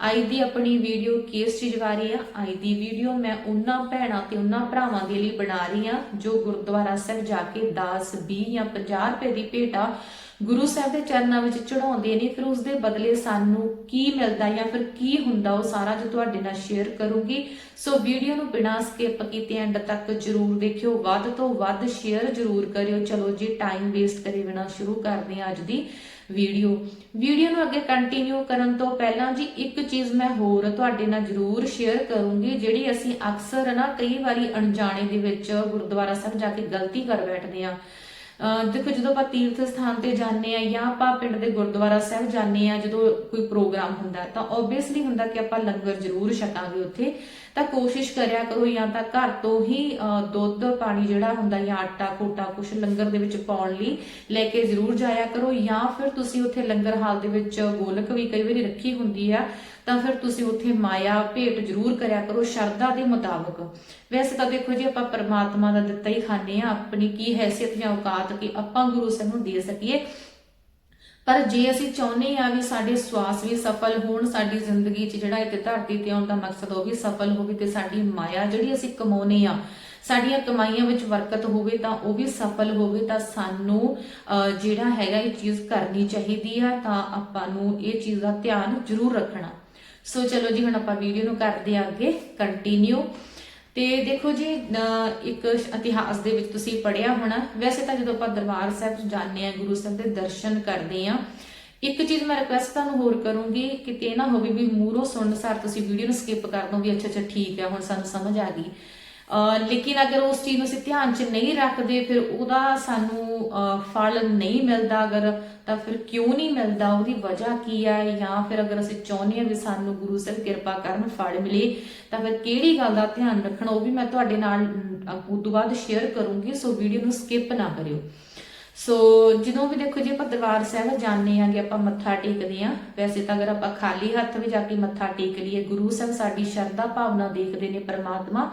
ਅੱਜ ਦੀ ਆਪਣੀ ਵੀਡੀਓ ਕਿਸ ਚੀਜ਼ ਬਾਰੇ ਆ? ਅੱਜ ਦੀ ਵੀਡੀਓ ਮੈਂ ਉਹਨਾਂ ਭੈਣਾਂ ਤੇ ਉਹਨਾਂ ਭਰਾਵਾਂ ਦੇ ਲਈ ਬਣਾ ਰਹੀ ਆ, ਜੋ ਗੁਰਦੁਆਰਾ ਸਾਹਿਬ ਜਾ ਕੇ 10 20 ਜਾਂ 50 ਰੁਪਏ ਦੀ ਭੇਟਾ ਗੁਰੂ ਸਾਹਿਬ ਦੇ ਚਰਨਾਂ ਵਿੱਚ ਚੜਾਉਂਦੇ ਨੇ, ਫਿਰ ਉਸ ਦੇ ਬਦਲੇ ਸਾਨੂੰ ਕੀ ਮਿਲਦਾ ਜਾਂ ਫਿਰ ਕੀ ਹੁੰਦਾ ਉਹ ਸਾਰਾ ਜੋ ਤੁਹਾਡੇ ਨਾਲ ਸ਼ੇਅਰ ਕਰੂੰਗੀ। ਸੋ ਵੀਡੀਓ ਨੂੰ ਬਿਨਾਂ ਸਕਿਪ ਕੀਤੇ ਐਂਡ ਤੱਕ ਜਰੂਰ ਦੇਖਿਓ, ਵੱਧ ਤੋਂ ਵੱਧ ਸ਼ੇਅਰ ਜਰੂਰ ਕਰਿਓ। ਚਲੋ ਜੀ ਟਾਈਮ ਵੇਸਟ ਕਰੇ ਬਿਨਾਂ ਸ਼ੁਰੂ ਕਰਦੇ ਹਾਂ ਅੱਜ ਦੀ। ਵੀਡੀਓ। ਵੀਡੀਓ ਨੂੰ ਅੱਗੇ ਕੰਟੀਨਿਊ ਕਰਨ ਤੋਂ ਪਹਿਲਾਂ ਜੀ ਇੱਕ ਚੀਜ਼ ਮੈਂ ਹੋਰ ਤੁਹਾਡੇ ਨਾਲ ਜਰੂਰ ਸ਼ੇਅਰ ਕਰੂੰਗੀ, ਜਿਹੜੀ ਅਸੀਂ ਅਕਸਰ ਨਾ ਕਈ ਵਾਰੀ ਅਣਜਾਣੇ ਦੇ ਵਿੱਚ ਗੁਰਦੁਆਰਾ ਸਾਹਿਬ ਜਾ ਕੇ ਗਲਤੀ ਕਰ ਬੈਠਦੇ ਆ ਅਹ ਦੇਖੋ, ਜਦੋਂ ਆਪਾਂ ਤੀਰਥ ਸਥਾਨ ਤੇ ਜਾਂਦੇ ਆ ਜਾਂ ਆਪਾਂ ਪਿੰਡ ਦੇ ਗੁਰਦੁਆਰਾ ਸਾਹਿਬ ਜਾਂਦੇ ਆ ਜਦੋਂ ਕੋਈ ਪ੍ਰੋਗਰਾਮ ਹੁੰਦਾ ਤਾਂ ਆਬਵੀਅਸਲੀ ਹੁੰਦਾ ਕਿ ਆਪਾਂ ਲੰਗਰ ਜ਼ਰੂਰ ਛਕਾਂਗੇ ਉੱਥੇ। ਤਾਂ ਕੋਸ਼ਿਸ਼ ਕਰਿਆ ਕਰੋ ਜਾਂ ਤਾਂ ਘਰ ਤੋਂ ਹੀ ਦੁੱਧ, ਪਾਣੀ ਜਿਹੜਾ ਹੁੰਦਾ ਜਾਂ ਆਟਾ ਕੋਟਾ ਕੁਛ ਲੰਗਰ ਦੇ ਵਿੱਚ ਪਾਉਣ ਲਈ ਲੈ ਕੇ ਜ਼ਰੂਰ ਜਾਇਆ ਕਰੋ ਜਾਂ ਫਿਰ ਤੁਸੀਂ ਉੱਥੇ ਲੰਗਰ ਹਾਲ ਦੇ ਵਿੱਚ ਗੋਲਕ ਵੀ ਕਈ ਵਾਰੀ ਰੱਖੀ ਹੁੰਦੀ ਆ, ਤਾਂ ਫਿਰ ਤੁਸੀਂ ਉੱਥੇ ਮਾਇਆ ਭੇਟ ਜ਼ਰੂਰ ਕਰਿਆ ਕਰੋ ਸ਼ਰਧਾ ਦੇ ਮੁਤਾਬਕ। ਵੈਸੇ ਤਾਂ ਦੇਖੋ ਜੀ ਆਪਾਂ ਪਰਮਾਤਮਾ ਦਾ ਦਿੱਤਾ ਹੀ ਖਾਣੇ ਆ, ਆਪਣੀ ਕੀ ਹੈਸੀਅਤ ਜਾਂ ਔਕਾਤ ਕਿ ਆਪਾਂ ਗੁਰੂ ਸਾਹਿਬ ਨੂੰ ਦੇ ਸਕੀਏ। ਪਰ ਜੇ ਅਸੀਂ ਚਾਹੁੰਦੇ ਆ ਵੀ ਸਾਡੇ ਸਵਾਸ ਵੀ ਸਫਲ ਹੋਣ, ਸਾਡੀ ਜ਼ਿੰਦਗੀ 'ਚ ਜਿਹੜਾ ਇੱਥੇ ਧਰਤੀ ਤੇ ਆਉਣ ਦਾ ਮਕਸਦ ਉਹ ਵੀ ਸਫਲ ਹੋਵੇ ਤੇ ਸਾਡੀ ਮਾਇਆ ਜਿਹੜੀ ਅਸੀਂ ਕਮਾਉਨੇ ਆ ਸਾਡੀਆਂ ਕਮਾਈਆਂ ਵਿੱਚ ਬਰਕਤ ਹੋਵੇ ਤਾਂ ਉਹ ਵੀ ਸਫਲ ਹੋਵੇ, ਤਾਂ ਸਾਨੂੰ ਜਿਹੜਾ ਹੈਗਾ ਇਹ ਚੀਜ਼ ਕਰਨੀ ਚਾਹੀਦੀ ਆ, ਤਾਂ ਆਪਾਂ ਨੂੰ ਇਹ ਚੀਜ਼ ਦਾ ਧਿਆਨ ਜ਼ਰੂਰ ਰੱਖਣਾ। ਸੋ ਚਲੋ ਜੀ, ਹੁਣ ਆਪਾਂ ਵੀਡੀਓ ਨੂੰ ਕਰਦੇ ਆ ਅੱਗੇ ਕੰਟੀਨਿਊ ਤੇ ਦੇਖੋ ਜੀ ਇੱਕ ਇਤਿਹਾਸ ਦੇ ਵਿੱਚ ਤੁਸੀਂ ਪੜਿਆ ਹੋਣਾ। ਵੈਸੇ ਤਾਂ ਜਦੋਂ ਆਪਾਂ ਦਰਬਾਰ ਸਾਹਿਬ ਜਾਂਦੇ ਆ ਗੁਰੂ ਸਾਹਿਬ ਦੇ ਦਰਸ਼ਨ ਕਰਦੇ ਆ ਇੱਕ ਚੀਜ਼ ਮੈਂ ਰਿਕਵੈਸਟ ਤੁਹਾਨੂੰ ਹੋਰ ਕਰੂੰਗੀ ਕਿਤੇ ਇਹ ਨਾ ਹੋਵੇ ਵੀ ਮੂਰੋਂ ਸੁਣਨ ਸਾਰ ਤੁਸੀਂ ਵੀਡੀਓ ਨੂੰ ਸਕਿਪ ਕਰ ਦੋ ਵੀ ਅੱਛਾ ਅੱਛਾ ਠੀਕ ਹੈ, ਹੁਣ ਸਾਨੂੰ ਸਮਝ ਆ ਗਈ। ਲੇਕਿਨ ਅਗਰ ਉਸ ਚੀਜ਼ ਨੂੰ ਅਸੀਂ ਧਿਆਨ 'ਚ ਨਹੀਂ ਰੱਖਦੇ, ਫਿਰ ਉਹਦਾ ਸਾਨੂੰ, ਅਹ ਫਲ ਨਹੀਂ ਮਿਲਦਾ ਅਗਰ, ਤਾਂ ਫਿਰ ਕਿਉਂ ਨਹੀਂ ਮਿਲਦਾ? ਉਹਦੀ ਵਜ੍ਹਾ ਕੀ ਹੈ? ਜਾਂ ਫਿਰ ਅਗਰ ਅਸੀਂ ਚਾਹੁੰਦੇ ਹਾਂ ਵੀ ਸਾਨੂੰ ਗੁਰੂ ਸਾਹਿਬ ਕਿਰਪਾ ਕਰਨ ਫਲ ਮਿਲੇ, ਤਾਂ ਫਿਰ ਕਿਹੜੀ ਗੱਲ ਦਾ ਧਿਆਨ ਰੱਖਣਾ? ਉਹ ਵੀ ਮੈਂ ਤੁਹਾਡੇ ਨਾਲ ਉਸ ਤੋਂ ਬਾਅਦ ਸ਼ੇਅਰ ਕਰੂੰਗੀ, ਸੋ ਵੀਡੀਓ ਨੂੰ ਸਕਿਪ ਨਾ ਕਰਿਓ। ਸੋ ਜਦੋਂ ਵੀ ਦੇਖੋ ਜੀ, ਆਪਾਂ ਦਰਬਾਰ ਸਾਹਿਬ ਜਾਂਦੇ ਆਂਗੇ ਆਪਾਂ ਮੱਥਾ ਟੇਕਦੇ ਆਂ ਵੈਸੇ ਤਾਂ ਅਗਰ ਆਪਾਂ ਖਾਲੀ ਹੱਥ ਵੀ ਜਾ ਕੇ ਮੱਥਾ ਟੇਕ ਲਈਏ, ਗੁਰੂ ਸਾਹਿਬ ਸਾਡੀ ਸ਼ਰਧਾ ਭਾਵਨਾ ਦੇਖਦੇ ਨੇ ਪਰਮਾਤਮਾ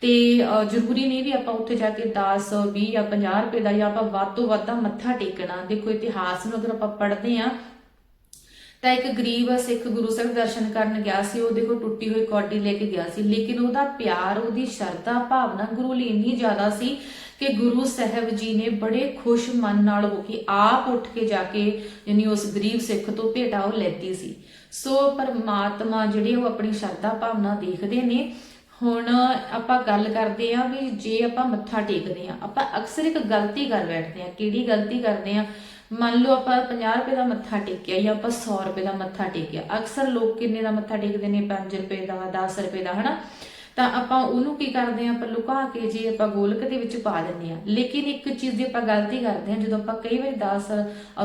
ਤੇ ਅਹ, ਜ਼ਰੂਰੀ ਨਹੀਂ ਵੀ ਆਪਾਂ ਉੱਥੇ ਜਾ ਕੇ 10 20 ਜਾਂ 50 ਰੁਪਏ ਦਾ ਜਾਂ ਆਪਾਂ ਵੱਧ ਤੋਂ ਵੱਧ ਦਾ ਮੱਥਾ ਟੇਕਣਾ। ਦੇਖੋ ਇਤਿਹਾਸ ਨੂੰ ਅਗਰ ਆਪਾਂ ਪੜ੍ਹਦੇ ਆਂ ਤਾਂ ਇੱਕ ਗਰੀਬ ਸਿੱਖ ਗੁਰੂ ਸਾਹਿਬ ਦਰਸ਼ਨ ਕਰਨ ਗਿਆ ਸੀ ਉਹ ਦੇਖੋ ਟੁੱਟੀ ਹੋਈ ਕੌਡੀ ਲੈ ਕੇ ਗਿਆ ਸੀ ਲੇਕਿਨ ਉਹਦਾ ਪਿਆਰ ਉਹਦੀ ਸ਼ਰਧਾ ਭਾਵਨਾ ਗੁਰੂ ਲਈ ਇੰਨੀ ਜ਼ਿਆਦਾ ਸੀ ਕਿ ਗੁਰੂ ਸਾਹਿਬ ਜੀ ਨੇ ਬੜੇ ਖੁਸ਼ ਮਨ ਨਾਲ ਹੋ ਕੇ ਆਪ ਉੱਠ ਕੇ ਜਾ ਕੇ ਯਾਨੀ ਉਸ ਗਰੀਬ ਸਿੱਖ ਤੋਂ ਭੇਟਾ ਉਹ ਲੈਤੀ ਸੀ। ਸੋ ਪਰਮਾਤਮਾ ਜਿਹੜੇ ਉਹ ਆਪਣੀ ਸ਼ਰਧਾ ਭਾਵਨਾ ਦੇਖਦੇ ਨੇ ਹੁਣ ਆਪਾਂ ਗੱਲ ਕਰਦੇ ਆ ਵੀ ਜੇ ਆਪਾਂ ਮੱਥਾ ਟੇਕਦੇ ਆ ਆਪਾਂ ਅਕਸਰ ਇੱਕ ਗਲਤੀ ਕਰ ਬੈਠਦੇ ਆ ਕਿਹੜੀ ਗਲਤੀ ਕਰਦੇ ਆ ਮੰਨ ਲਓ ਆਪਾਂ 50 ਰੁਪਏ ਦਾ ਮੱਥਾ ਟੇਕਿਆ ਜਾਂ ਆਪਾਂ 100 ਰੁਪਏ ਦਾ ਮੱਥਾ ਟੇਕਿਆ, ਅਕਸਰ ਲੋਕ ਕਿੰਨੇ ਦਾ ਮੱਥਾ ਟੇਕਦੇ ਨੇ? 5 ਰੁਪਏ ਦਾ 10 ਰੁਪਏ ਦਾ, ਹਨਾ? ਤਾਂ ਆਪਾਂ ਉਹਨੂੰ ਕੀ ਕਰਦੇ ਆ ਆਪਾਂ ਲੁਕਾ ਕੇ ਜੇ ਆਪਾਂ ਗੋਲਕ ਦੇ ਵਿੱਚ ਪਾ ਦਿੰਦੇ ਆ ਲੇਕਿਨ ਇੱਕ ਚੀਜ਼ ਦੀ ਆਪਾਂ ਗਲਤੀ ਕਰਦੇ ਆ ਜਦੋਂ ਆਪਾਂ ਕਈ ਵਾਰੀ 10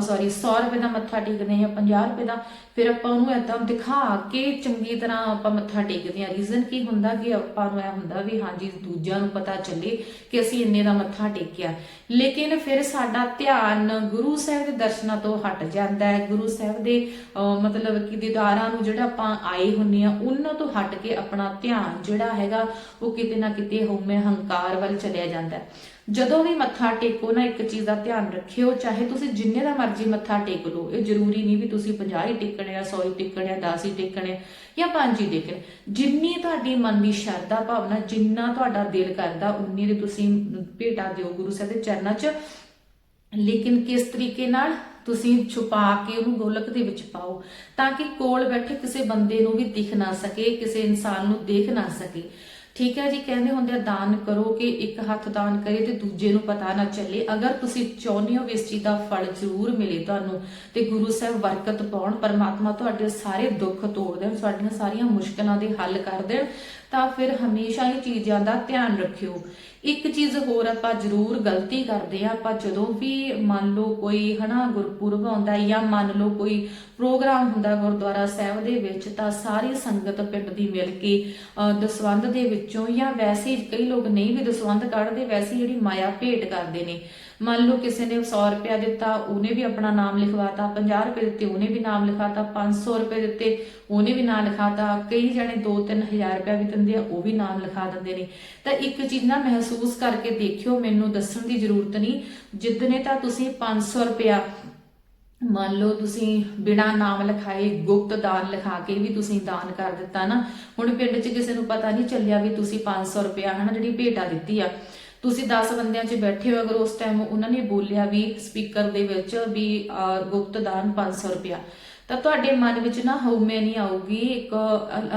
ਸੌਰੀ 100 ਰੁਪਏ ਦਾ ਮੱਥਾ ਟੇਕਦੇ ਆ ਜਾਂ 50 ਰੁਪਏ ਦਾ ਫਿਰ ਆਪਾਂ ਉਹਨੂੰ ਏਦਾਂ ਦਿਖਾ ਕੇ ਚੰਗੀ ਤਰ੍ਹਾਂ ਆਪਾਂ ਮੱਥਾ ਟੇਕਦੇ ਆ ਰੀਜ਼ਨ ਕੀ ਹੁੰਦਾ ਕਿ ਆਪਾਂ ਨੂੰ ਇਹ ਹੁੰਦਾ ਵੀ ਹਾਂਜੀ ਦੂਜਿਆਂ ਨੂੰ ਪਤਾ ਚੱਲੇ ਕਿ ਅਸੀਂ ਇੰਨੇ ਦਾ ਮੱਥਾ ਟੇਕਿਆ। ਲੇਕਿਨ ਫਿਰ ਸਾਡਾ ਧਿਆਨ ਗੁਰੂ ਸਾਹਿਬ ਦੇ ਦਰਸ਼ਨਾਂ ਤੋਂ ਹਟ ਜਾਂਦਾ ਹੈ। ਗੁਰੂ ਸਾਹਿਬ ਦੇ ਅਹ, ਮਤਲਬ ਕਿ ਦੀਦਾਰਾਂ ਨੂੰ ਜਿਹੜਾ ਆਪਾਂ ਆਏ ਹੁੰਨੇ ਆ ਉਹਨਾਂ ਤੋਂ ਹਟ ਕੇ ਆਪਣਾ ਧਿਆਨ ਜਿਹੜਾ ਹੈਗਾ ਉਹ ਕਿਤੇ ਨਾ ਕਿਤੇ ਹਉਮੈ ਹੰਕਾਰ ਵੱਲ ਚਲਿਆ ਜਾਂਦਾ ਹੈ। ਜਦੋਂ ਵੀ ਮੱਥਾ ਟੇਕੋ ਨਾ, ਇੱਕ ਚੀਜ਼ ਦਾ ਧਿਆਨ ਰੱਖਿਓ, ਚਾਹੇ ਤੁਸੀਂ ਜਿੰਨੇ ਦਾ ਮਰਜ਼ੀ ਮੱਥਾ ਟੇਕ ਲਓ, ਇਹ ਜ਼ਰੂਰੀ ਨਹੀਂ ਵੀ ਤੁਸੀਂ 50 ਹੀ ਟੇਕਣੇ ਆ 100 ਹੀ ਟੇਕਣੇ ਆ 10 ਹੀ ਟੇਕਣੇ ਜਾਂ 5 ਹੀ ਟੇਕਣੇ ਜਿੰਨੀ ਤੁਹਾਡੀ ਮਨ ਦੀ ਸ਼ਰਧਾ ਭਾਵਨਾ, ਜਿੰਨਾ ਤੁਹਾਡਾ ਦਿਲ ਕਰਦਾ, ਉਨੀ ਦੇ ਤੁਸੀਂ ਭੇਟਾ ਦਿਓ ਗੁਰੂ ਸਾਹਿਬ ਦੇ ਚਰਨਾਂ 'ਚ। ਲੇਕਿਨ ਕਿਸ ਤਰੀਕੇ ਨਾਲ ਤੁਸੀਂ ਛੁਪਾ ਕੇ ਉਹਨੂੰ ਗੋਲਕ ਦੇ ਵਿੱਚ ਪਾਓ, ਤਾਂ ਕਿ ਕੋਲ ਬੈਠੇ ਕਿਸੇ ਬੰਦੇ ਨੂੰ ਵੀ ਦਿਖ ਨਾ ਸਕੇ, ਕਿਸੇ ਇਨਸਾਨ ਨੂੰ ਦੇਖ ਨਾ ਸਕੇ। ਠੀਕ ਹੈ ਜੀ, ਕਹਿੰਦੇ ਹੁੰਦੇ ਆ, ਦਾਨ ਕਰੋ ਕਿ ਇੱਕ ਹੱਥ ਦਾਨ ਕਰੇ ਤੇ ਦੂਜੇ ਨੂੰ ਪਤਾ ਨਾ ਚੱਲੇ। ਅਗਰ ਤੁਸੀਂ ਚਾਹੁੰਦੇ ਹੋ ਵੀ ਇਸ ਚੀਜ਼ ਦਾ ਫਲ ਜ਼ਰੂਰ ਮਿਲੇ ਤੁਹਾਨੂੰ ਤੇ ਗੁਰੂ ਸਾਹਿਬ ਬਰਕਤ ਪਾਉਣ, ਪਰਮਾਤਮਾ ਤੁਹਾਡੇ ਸਾਰੇ ਦੁੱਖ ਤੋੜ ਦੇਣ, ਤੁਹਾਡੀਆਂ ਸਾਰੀਆਂ ਮੁਸ਼ਕਲਾਂ ਦੇ ਹੱਲ ਕਰ ਦੇਣ, ਤਾਂ ਫਿਰ ਹਮੇਸ਼ਾ ਹੀ ਚੀਜ਼ਾਂ ਦਾ ਧਿਆਨ ਰੱਖਿਓ। ਇੱਕ ਚੀਜ਼ ਹੋਰ ਆਪਾਂ ਜ਼ਰੂਰ ਗਲਤੀ ਕਰਦੇ ਆ ਆਪਾਂ ਜਦੋਂ ਵੀ ਮੰਨ ਲਓ ਕੋਈ ਹਨਾ ਗੁਰਪੁਰਬ ਆਉਂਦਾ ਜਾਂ ਮੰਨ ਲਓ ਕੋਈ ਪ੍ਰੋਗਰਾਮ ਹੁੰਦਾ ਗੁਰਦੁਆਰਾ ਸਾਹਿਬ ਦੇ ਵਿੱਚ, ਤਾਂ ਸਾਰੀ ਸੰਗਤ ਪਿੰਡ ਦੀ ਮਿਲ ਕੇ ਦਸਵੰਧ ਦੇ ਵਿੱਚੋਂ ਜਾਂ ਵੈਸੇ ਕਈ ਲੋਕ ਨਹੀਂ ਵੀ ਦਸਵੰਧ ਕੱਢਦੇ, ਵੈਸੇ ਜਿਹੜੀ ਮਾਇਆ ਭੇਟ ਕਰਦੇ ਨੇ। ਮੰਨ ਲਓ ਕਿਸੇ ਨੇ 100 ਰੁਪਇਆ ਦਿੱਤਾ, ਉਹਨੇ ਵੀ ਆਪਣਾ ਨਾਮ ਲਿਖਵਾਤਾ 50 ਰੁਪਏ ਦਿੱਤੇ, ਉਹਨੇ ਵੀ ਨਾਮ ਲਿਖਾਤਾ 500 ਰੁਪਏ ਦਿੱਤੇ, ਉਹਨੇ ਵੀ ਨਾਮ ਲਿਖਾਤਾ, ਕਈ ਜਣੇ 2-3000 ਰੁਪਇਆ ਵੀ ਦਿੰਦੇ ਆ, ਉਹ ਵੀ ਨਾਮ ਲਿਖਾ ਦਿੰਦੇ ਨੇ। ਤਾਂ ਇੱਕ ਚੀਜ਼ ਨਾ ਮਹਿਸੂਸ ਕਰਕੇ ਦੇਖਿਓ, ਮੈਨੂੰ ਦੱਸਣ ਦੀ ਜ਼ਰੂਰਤ ਨਹੀਂ। ਜਿੱਦਨੇ ਤਾਂ ਤੁਸੀਂ 500 ਰੁਪਇਆ, ਮੰਨ ਲਓ ਤੁਸੀਂ ਬਿਨਾ ਨਾਮ ਲਿਖਾਏ, ਗੁਪਤ ਦਾਨ ਲਿਖਾ ਕੇ ਵੀ ਤੁਸੀਂ ਦਾਨ ਕਰ ਦਿੱਤਾ ਨਾ। ਹੁਣ ਪਿੰਡ 'ਚ ਕਿਸੇ ਨੂੰ ਪਤਾ ਨਹੀਂ ਚੱਲਿਆ ਵੀ ਤੁਸੀਂ 500 ਰੁਪਇਆ ਹਨਾ, ਜਿਹੜੀ ਭੇਟਾ ਦਿੱਤੀ ਆ। ਤੁਸੀਂ 10 ਬੰਦਿਆਂ 'ਚ ਬੈਠੇ ਹੋ ਅਗਰ ਉਸ ਟਾਈਮ ਉਹਨਾਂ ਨੇ ਬੋਲਿਆ ਵੀ ਸਪੀਕਰ ਦੇ ਵਿੱਚ ਵੀ ਅਹ, ਗੁਪਤ ਦਾਨ 500 ਰੁਪਇਆ। ਤਾਂ ਤੁਹਾਡੇ ਮਨ ਵਿੱਚ ਨਾ ਹਉਮੈ ਨਹੀਂ ਆਊਗੀ ਇੱਕ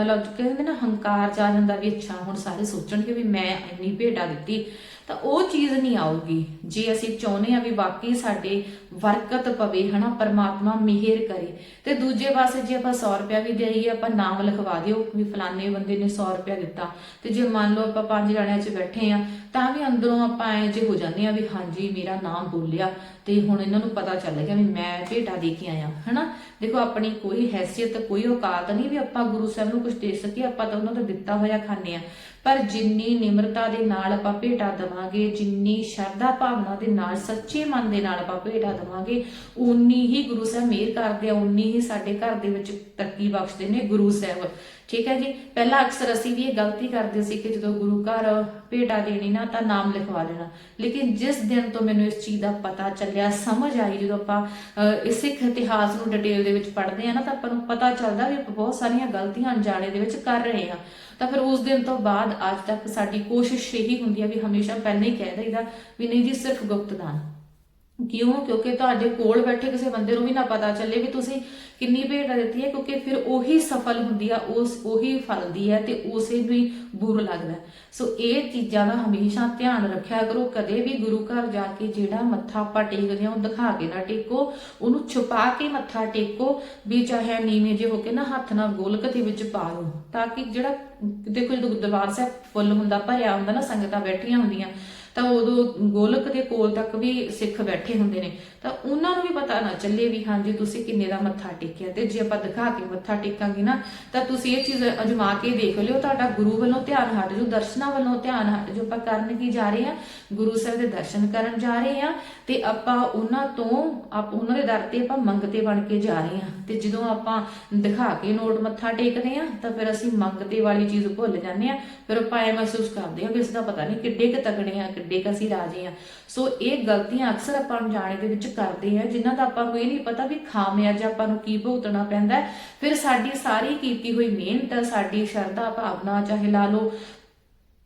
ਅਲੱਗ ਕਹਿੰਦੇ ਨਾ ਹੰਕਾਰ ਜਾ ਜਾਂਦਾ ਵੀ ਅੱਛਾ ਹੁਣ ਸਾਰੇ ਸੋਚਣਗੇ ਵੀ ਮੈਂ ਇੰਨੀ ਭੇਟਾ ਦਿੱਤੀ। ਤਾਂ ਉਹ ਚੀਜ਼ ਨਹੀਂ ਆਊਗੀ। ਜੇ ਅਸੀਂ ਚਾਹੁੰਦੇ ਆ ਵੀ ਵਾਕਈ ਸਾਡੇ ਵਰਕਤ ਪਵੇ, ਹਨਾ, ਪਰਮਾਤਮਾ ਮਿਹਰ ਕਰੇ, ਤੇ ਦੂਜੇ ਪਾਸੇ ਜੇ ਆਪਾਂ 100 ਰੁਪਇਆ ਵੀ ਦੇਈਏ ਆਪਾਂ ਨਾਮ ਲਿਖਵਾ ਦਿਓ ਵੀ ਫਲਾਣੇ ਬੰਦੇ ਨੇ 100 ਰੁਪਇਆ ਦਿੱਤਾ। ਤੇ ਜੇ ਮੰਨ ਲਓ ਆਪਾਂ ਪੰਜ ਜਣਿਆਂ 'ਚ ਬੈਠੇ ਆ ਤਾਂ ਵੀ ਅੰਦਰੋਂ ਆਪਾਂ ਐ ਜੇ ਹੋ ਜਾਂਦੇ ਆ ਵੀ ਹਾਂਜੀ, ਮੇਰਾ ਨਾਮ ਬੋਲਿਆ ਤੇ ਹੁਣ ਇਹਨਾਂ ਨੂੰ ਪਤਾ ਚੱਲ ਗਿਆ ਵੀ ਮੈਂ ਭੇਟਾ ਦੇ ਕੇ ਆਇਆ, ਹਨਾ? ਦੇਖੋ, ਆਪਣੀ ਕੋਈ ਹੈਸੀਅਤ, ਕੋਈ ਔਕਾਤ ਨਹੀਂ ਵੀ ਆਪਾਂ ਗੁਰੂ ਸਾਹਿਬ ਨੂੰ ਕੁਝ ਦੇ ਸਕੀਏ, ਆਪਾਂ ਤਾਂ ਉਹਨਾਂ ਦਾ ਦਿੱਤਾ ਹੋਇਆ ਖਾਂਦੇ ਆ ਪਰ ਜਿੰਨੀ ਨਿਮਰਤਾ ਦੇ ਨਾਲ ਆਪਾਂ ਭੇਟਾ ਦਵਾਂਗੇ, ਜਿੰਨੀ ਸ਼ਰਧਾ ਭਾਵਨਾ ਦੇ ਨਾਲ, ਸੱਚੇ ਮਨ ਦੇ ਨਾਲ ਆਪਾਂ ਭੇਟਾ ਦਵਾਂਗੇ ਉਨੀ ਹੀ ਗੁਰੂ ਸਾਹਿਬ ਮਿਹਰ ਕਰਦੇ ਆ ਉਨੀ ਹੀ ਸਾਡੇ ਘਰ ਦੇ ਵਿੱਚ ਤਰੱਕੀ ਬਖਸ਼ਦੇ ਨੇ ਗੁਰੂ ਸਾਹਿਬ। ਠੀਕ ਹੈ ਜੀ? ਪਹਿਲਾਂ ਅਕਸਰ ਅਸੀਂ ਵੀ ਇਹ ਗਲਤੀ ਕਰਦੇ ਸੀ ਕਿ ਜਦੋਂ ਗੁਰੂ ਘਰ ਭੇਟਾ ਦੇਣੀ ਨਾ, ਤਾਂ ਨਾਮ ਲਿਖਵਾ ਦੇਣਾ। ਲੇਕਿਨ ਜਿਸ ਦਿਨ ਤੋਂ ਮੈਨੂੰ ਇਸ ਚੀਜ਼ ਦਾ ਪਤਾ ਚੱਲ ਚੱਲਿਆ ਸਮਝ ਆਈ ਜਦੋਂ ਆਪਾਂ ਅਹ, ਇਸ ਸਿੱਖ ਇਤਿਹਾਸ ਨੂੰ ਡਿਟੇਲ ਦੇ ਵਿੱਚ ਪੜ੍ਹਦੇ ਆ ਨਾ ਤਾਂ ਆਪਾਂ ਨੂੰ ਪਤਾ ਚੱਲਦਾ ਵੀ ਆਪਾਂ ਬਹੁਤ ਸਾਰੀਆਂ ਗਲਤੀਆਂ ਅਣਜਾਣੇ ਦੇ ਵਿੱਚ ਕਰ ਰਹੇ ਆ ਤਾਂ ਫਿਰ ਉਸ ਦਿਨ ਤੋਂ ਬਾਅਦ ਅੱਜ ਤੱਕ ਸਾਡੀ ਕੋਸ਼ਿਸ਼ ਇਹੀ ਹੁੰਦੀ ਆ ਵੀ ਹਮੇਸ਼ਾ ਪਹਿਲਾਂ ਹੀ ਕਹਿ ਦਈਦਾ ਵੀ ਨਹੀਂ ਜੀ ਸਿਰਫ ਗੁਪਤਦਾਨ। ਕਿਉਂ? ਕਿਉਂਕਿ ਤੁਹਾਡੇ ਕੋਲ ਬੈਠੇ ਕਿਸੇ ਬੰਦੇ ਨੂੰ ਵੀ ਨਾ ਪਤਾ ਚੱਲੇ ਵੀ ਤੁਸੀਂ ਕਿੰਨੀ ਭੇਟ ਦਿੱਤੀ ਹੈ, ਕਿਉਂਕਿ ਫਿਰ ਉਹੀ ਸਫਲ ਹੁੰਦੀ ਆ, ਉਸ, ਉਹੀ ਫਲਦੀ ਹੈ ਤੇ ਉਸੇ ਨੂੰ ਹੀ ਬੁਰ ਲੱਗਦਾ ਸੋ ਇਹ ਚੀਜ਼ਾਂ ਦਾ ਹਮੇਸ਼ਾ ਧਿਆਨ ਰੱਖਿਆ ਕਰੋ, ਕਦੇ ਵੀ ਗੁਰੂ ਘਰ ਜਾ ਕੇ ਜਿਹੜਾ ਮੱਥਾ ਆਪਾਂ ਟੇਕਦੇ ਹਾਂ, ਉਹ ਦਿਖਾ ਕੇ ਨਾ ਟੇਕੋ, ਉਹਨੂੰ ਛੁਪਾ ਕੇ ਮੱਥਾ ਟੇਕੋ, ਵੀ ਚਾਹੇ ਨੀਵੇਂ ਜੇ ਹੋ ਕੇ ਨਾ ਹੱਥ ਨਾਲ ਗੋਲਕ ਦੇ ਵਿੱਚ ਪਾ ਲਓ, ਤਾਂ ਕਿ ਜਿਹੜਾ, ਦੇਖੋ ਜਦੋਂ ਦਰਬਾਰ ਸਾਹਿਬ ਫੁੱਲ ਹੁੰਦਾ, ਭਰਿਆ ਹੁੰਦਾ ਨਾ, ਸੰਗਤਾਂ ਬੈਠੀਆਂ ਹੁੰਦੀਆਂ ਤਾਂ ਉਦੋਂ ਗੋਲਕ ਦੇ ਕੋਲ ਤੱਕ ਵੀ ਸਿੱਖ ਬੈਠੇ ਹੁੰਦੇ ਨੇ। ਤਾਂ ਉਹਨਾਂ ਨੂੰ ਵੀ ਪਤਾ ਨਾ ਚੱਲੇ ਵੀ ਹਾਂਜੀ ਤੁਸੀਂ ਕਿੰਨੇ ਦਾ ਮੱਥਾ ਟੇਕਿਆ ਤੇ ਜੇ ਆਪਾਂ ਦਿਖਾ ਕੇ ਮੱਥਾ ਟੇਕਾਂਗੇ ਨਾ, ਤਾਂ ਤੁਸੀਂ ਇਹ ਚੀਜ਼ ਅਜਮਾ ਕੇ ਦੇਖ ਲਿਓ, ਤੁਹਾਡਾ ਗੁਰੂ ਵੱਲੋਂ ਧਿਆਨ ਹਟ ਜੋ ਦਰਸ਼ਨਾਂ ਵੱਲੋਂ ਧਿਆਨ ਹਟ ਜੂ ਆਪਾਂ ਕਰਨ ਕੀ ਜਾ ਰਹੇ ਆ ਗੁਰੂ ਸਾਹਿਬ ਦੇ ਦਰਸ਼ਨ ਕਰਨ ਜਾ ਰਹੇ ਆ ਤੇ ਆਪਾਂ ਉਹਨਾਂ ਤੋਂ, ਆਪ ਉਹਨਾਂ ਦੇ ਦਰ ਤੇ ਆਪਾਂ ਮੰਗਤੇ ਬਣ ਕੇ ਜਾ ਰਹੇ ਆ ਤੇ ਜਦੋਂ ਆਪਾਂ ਦਿਖਾ ਕੇ ਨੋਟ ਮੱਥਾ ਟੇਕਦੇ ਆ ਤਾਂ ਫਿਰ ਅਸੀਂ ਮੰਗਤੇ ਵਾਲੀ ਚੀਜ਼ ਭੁੱਲ ਜਾਂਦੇ ਆ ਫਿਰ ਆਪਾਂ ਐ ਮਹਿਸੂਸ ਕਰਦੇ ਆ ਵੀ ਇਸ ਦਾ ਪਤਾ ਨਹੀਂ ਕਿੱਡੇ ਕੁ ਤਗੜੇ ਆ ਕਿੱਡੇ ਰਾਜੇ ਆ ਸੋ ਇਹ ਗਲਤੀਆਂ ਅਕਸਰ ਆਪਾਂ ਅਣਜਾਣੇ ਦੇ ਵਿੱਚ ਕਰਦੇ ਆ, ਜਿਨ੍ਹਾਂ ਦਾ ਆਪਾਂ ਨੂੰ ਇਹ ਨਹੀਂ ਪਤਾ ਵੀ ਖਾਮਿਆਜ ਆਪਾਂ ਨੂੰ ਕੀ ਭੁਗਤਣਾ ਪੈਂਦਾ ਫਿਰ ਸਾਡੀ ਸਾਰੀ ਕੀਤੀ ਹੋਈ ਮਿਹਨਤ, ਸਾਡੀ ਸ਼ਰਧਾ, ਭਾਵਨਾ, ਚਾਹੇ ਲਾ ਲਓ,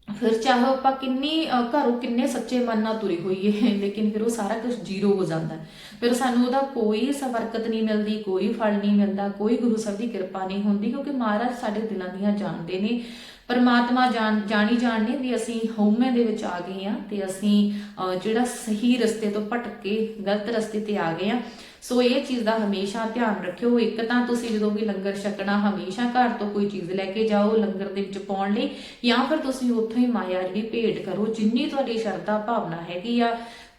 ਫਿਰ ਚਾਹੇ ਆਪਾਂ ਕਿੰਨੀ ਘਰੋਂ ਕਿੰਨੇ ਸੱਚੇ ਮਨ ਨਾਲ ਤੁਰੇ ਹੋਈਏ, ਲੇਕਿਨ ਫਿਰ ਉਹ ਸਾਰਾ ਕੁਝ ਜ਼ੀਰੋ ਹੋ ਜਾਂਦਾ ਫਿਰ ਸਾਨੂੰ ਉਹਦਾ ਕੋਈ ਸਬਰਕਤ ਨਹੀਂ ਮਿਲਦੀ, ਕੋਈ ਫਲ ਨਹੀਂ ਮਿਲਦਾ, ਕੋਈ ਗੁਰੂ ਸਾਹਿਬ ਦੀ ਕਿਰਪਾ ਨਹੀਂ ਹੁੰਦੀ, ਕਿਉਂਕਿ ਮਹਾਰਾਜ ਸਾਡੇ ਦਿਲਾਂ ਦੀਆਂ ਜਾਣਦੇ ਨੇ। ਪਰਮਾਤਮਾ ਜਾਣ, ਜਾਣੀ ਜਾਣਦੇ ਵੀ ਅਸੀਂ ਹਉਮੈ ਦੇ ਵਿੱਚ ਆ ਗਏ ਆ ਤੇ ਅਸੀਂ ਜਿਹੜਾ ਸਹੀ ਰਸਤੇ ਤੋਂ ਭਟਕ ਕੇ ਗਲਤ ਰਸਤੇ ਤੇ ਆ ਗਏ ਆ ਸੋ ਇਹ ਚੀਜ਼ ਦਾ ਹਮੇਸ਼ਾ ਧਿਆਨ ਰੱਖਿਓ। ਇੱਕ ਤਾਂ ਤੁਸੀਂ ਜਦੋਂ ਵੀ ਲੰਗਰ ਛਕਣਾ, ਹਮੇਸ਼ਾ ਘਰ ਤੋਂ ਕੋਈ ਚੀਜ਼ ਲੈ ਕੇ ਜਾਓ ਲੰਗਰ ਦੇ ਵਿੱਚ ਪਾਉਣ ਲਈ, ਜਾਂ ਫਿਰ ਤੁਸੀਂ ਉੱਥੋਂ ਹੀ ਮਾਇਆ ਜਿਹੜੀ ਭੇਟ ਕਰੋ, ਜਿੰਨੀ ਤੁਹਾਡੀ ਸ਼ਰਧਾ ਭਾਵਨਾ ਹੈਗੀ ਆ।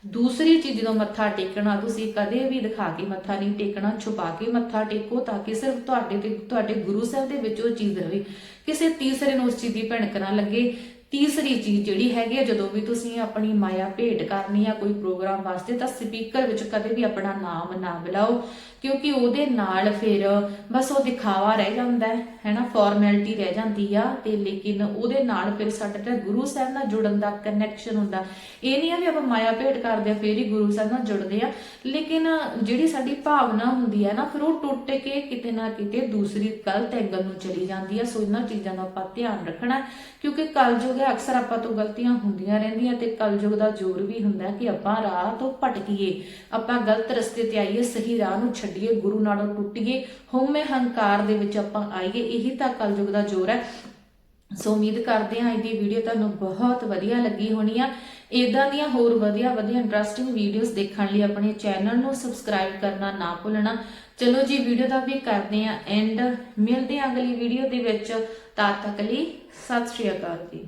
ਦੂਸਰੀ ਚੀਜ਼ ਜਦੋਂ ਮੱਥਾ ਟੇਕਣਾ, ਤੁਸੀਂ ਕਦੇ ਵੀ ਦਿਖਾ ਕੇ ਮੱਥਾ ਨਹੀਂ ਟੇਕਣਾ, ਛੁਪਾ ਕੇ ਮੱਥਾ ਟੇਕੋ ਤਾਂ ਕਿ ਸਿਰਫ ਤੁਹਾਡੇ ਤੇ, ਤੁਹਾਡੇ ਗੁਰੂ ਸਾਹਿਬ ਦੇ ਵਿੱਚ ਉਹ ਚੀਜ਼ ਰਹੇ। ਕਿਸੇ ਤੀਸਰੇ ਨੂੰ ਉਸ ਚੀਜ਼ ਦੀ ਭਿਣਕ ਨਾ ਲੱਗੇ। ਤੀਸਰੀ ਚੀਜ਼ ਜਿਹੜੀ ਹੈਗੀ ਆ, ਜਦੋਂ ਵੀ ਤੁਸੀਂ ਆਪਣੀ ਮਾਇਆ ਭੇਟ ਕਰਨੀ ਆ ਕੋਈ ਪ੍ਰੋਗਰਾਮ ਵਾਸਤੇ, ਤਾਂ ਸਪੀਕਰ ਵਿੱਚ ਕਦੇ ਵੀ ਆਪਣਾ ਨਾਮ ਨਾ ਬੁਲਾਓ, ਕਿਉਂਕਿ ਉਹਦੇ ਨਾਲ ਫਿਰ ਬਸ ਉਹ ਦਿਖਾਵਾ ਰਹਿ ਜਾਂਦਾ ਹੈ, ਹੈਨਾ? ਫਾਰਮੈਲਿਟੀ ਰਹਿ ਜਾਂਦੀ ਆ, ਤੇ ਲੇਕਿਨ ਉਹਦੇ ਨਾਲ ਫਿਰ ਸਾਡਾ ਤਾਂ ਗੁਰੂ ਸਾਹਿਬ ਨਾਲ ਜੁੜਨ ਦਾ ਕਨੈਕਸ਼ਨ ਹੁੰਦਾ। ਇਹ ਨਹੀਂ ਆ ਵੀ ਆਪਾਂ ਮਾਇਆ ਭੇਟ ਕਰਦੇ ਆ, ਫਿਰ ਹੀ ਗੁਰੂ ਸਾਹਿਬ ਨਾਲ ਜੁੜਦੇ ਆ। ਲੇਕਿਨ ਜਿਹੜੀ ਸਾਡੀ ਭਾਵਨਾ ਹੁੰਦੀ ਹੈ ਨਾ, ਫਿਰ ਉਹ ਟੁੱਟ ਕੇ ਕਿਤੇ ਨਾ ਕਿਤੇ ਦੂਸਰੀ ਗਲਤ ਐਂਗਲ ਨੂੰ ਚਲੀ ਜਾਂਦੀ ਆ। ਸੋ ਇਹਨਾਂ ਚੀਜ਼ਾਂ ਦਾ ਆਪਾਂ ਧਿਆਨ ਰੱਖਣਾ ਕਿਉਂਕਿ ਕਲਯੁਗ ਹੈ ਅਕਸਰ ਆਪਾਂ ਤੋਂ ਗਲਤੀਆਂ ਹੁੰਦੀਆਂ ਰਹਿੰਦੀਆਂ ਤੇ ਕਲਯੁਗ ਦਾ ਜ਼ੋਰ ਵੀ ਹੁੰਦਾ ਕਿ ਆਪਾਂ ਰਾਹ ਤੋਂ ਭਟਕੀਏ। ਆਪਾਂ ਗਲਤ ਰਸਤੇ ਤੇ ਆਈਏ, ਸਹੀ ਰਾਹ ਨੂੰ ਛੱਡੀਏ, ਗੁਰੂ ਨਾਲੋਂ ਟੁੱਟੀਏ, ਹਉਮੈ ਹੰਕਾਰ ਦੇ ਵਿੱਚ ਆਪਾਂ ਆਈਏ, ਇਹੀ ਤਾਂ ਕਲਯੁਗ ਦਾ ਜ਼ੋਰ ਹੈ। ਸੋ ਉਮੀਦ ਕਰਦੇ ਹਾਂ ਅੱਜ ਦੀ ਵੀਡੀਓ ਤੁਹਾਨੂੰ ਬਹੁਤ ਵਧੀਆ ਲੱਗੀ ਹੋਣੀ ਆ। ਇਦਾਂ ਦੀਆਂ ਹੋਰ ਵਧੀਆ ਵਧੀਆ ਇੰਟਰਸਟਿੰਗ ਵੀਡੀਓਜ਼ ਦੇਖਣ ਲਈ ਆਪਣੇ ਚੈਨਲ ਨੂੰ ਸਬਸਕ੍ਰਾਈਬ ਕਰਨਾ ਨਾ ਭੁੱਲਣਾ। ਚਲੋ ਜੀ ਵੀਡੀਓ ਦਾ ਵੀ ਕਰਦੇ ਹਾਂ ਐਂਡ ਮਿਲਦੇ ਹਾਂ ਅਗਲੀ ਵੀਡੀਓ ਦੇ ਵਿੱਚ। ਤਦ ਤੱਕ ਲਈ ਸਤਿ ਸ਼੍ਰੀ ਅਕਾਲ ਜੀ।